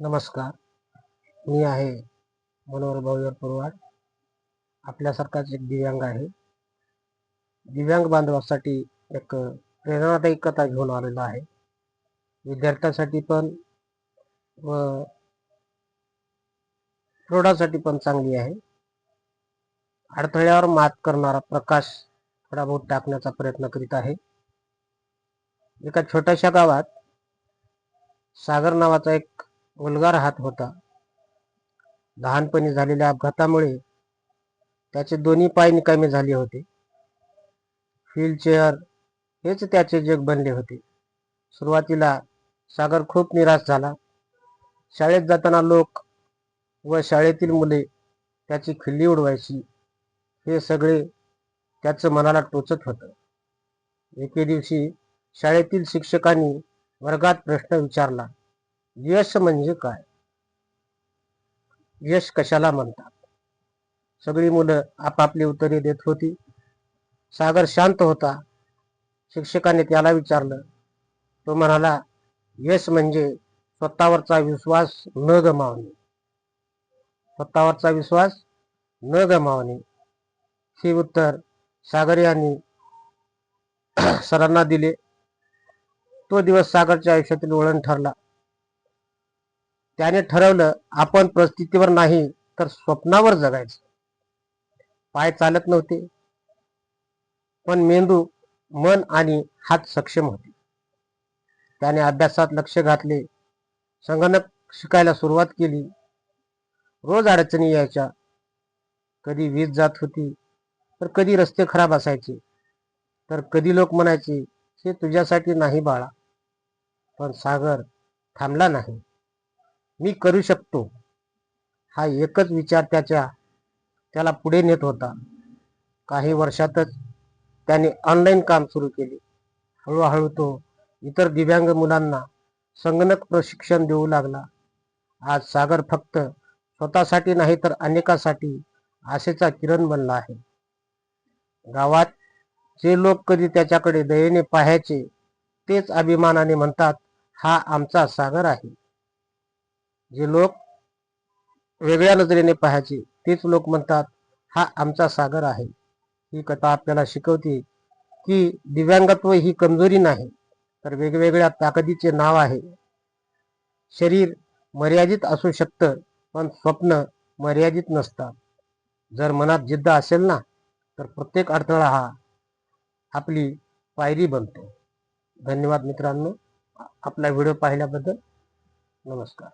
नमस्कार. मी आहे मनोहर भाऊयर पवार आपल्यासारखाच एक दिव्यांग आहे. दिव्यांग बांधवासाठी एक प्रेरणादायी कथा घेऊन आलेलो आहे. विद्यार्थ्यांसाठी पण व प्रौढासाठी पण चांगली आहे. अडथळ्यावर मात करणारा प्रकाश थोडा बहुत टाकण्याचा प्रयत्न करीत आहे. एका छोट्याशा गावात सागर नावाचा एक उलगा राहत होता. लहानपणी झालेल्या अपघातामुळे त्याचे दोन्ही पाय निकामी झाले होते. व्हीलचेअर हेच त्याचे जग बनले होते. सुरुवातीला सागर खूप निराश झाला. शाळेत जाताना लोक व शाळेतील मुले त्याची खिल्ली उडवायची हे सगळे त्याचं मनाला टोचत होतं. एके दिवशी शाळेतील शिक्षकांनी वर्गात प्रश्न विचारला. यश म्हणजे काय? यश कशाला म्हणतात? सगळी मुलं आपापली उत्तरे देत होती. सागर शांत होता. शिक्षकाने त्याला विचारलं. तो म्हणाला यश म्हणजे स्वतःवरचा विश्वास न गमावणे. स्वतःवरचा विश्वास न गमावणे. हे उत्तर सागर यांनी सरांना दिले. तो दिवस सागरच्या आयुष्यातील वळण ठरला. त्याने ठरवलं आपण परिस्थितीवर नाही तर स्वप्नावर जगायचं. पाय चालत नव्हते. पण मेंदू मन आणि हात सक्षम होते. त्याने अभ्यासात लक्ष घातले. संगणक शिकायला सुरुवात केली. रोज अडचणी यायच्या. कधी वीज जात होती तर कधी रस्ते खराब असायचे तर कधी लोक म्हणायचे हे तुझ्यासाठी नाही बाळा. पण सागर थांबला नाही. मी करू शकतो. हा एकच विचार त्याच्या त्याला पुढे नेत होता. काही वर्षातच त्याने ऑनलाईन काम सुरू केले. हळूहळू तो इतर दिव्यांग मुलांना संगणक प्रशिक्षण देऊ लागला. आज सागर फक्त स्वतःसाठी नाही तर अनेकासाठी आशेचा किरण बनला आहे. गावात जे लोक कधी त्याच्याकडे दयेने पाहायचे तेच अभिमानाने म्हणतात हा आमचा सागर आहे. जे लोक वेगळ्या नजरेने पाहायचे तेच लोक म्हणतात हा आमचा सागर आहे. ही कथा आपल्याला शिकवते की दिव्यांगत्व ही कमजोरी नाही तर वेगवेगळ्या ताकदीचे नाव आहे. शरीर मर्यादित असू शकतं पण स्वप्न मर्यादित नसतात. जर मनात जिद्द असेल ना तर प्रत्येक अडथळा हा आपली पायरी बनतो. धन्यवाद मित्रांनो. आपला व्हिडिओ पाहिल्याबद्दल नमस्कार.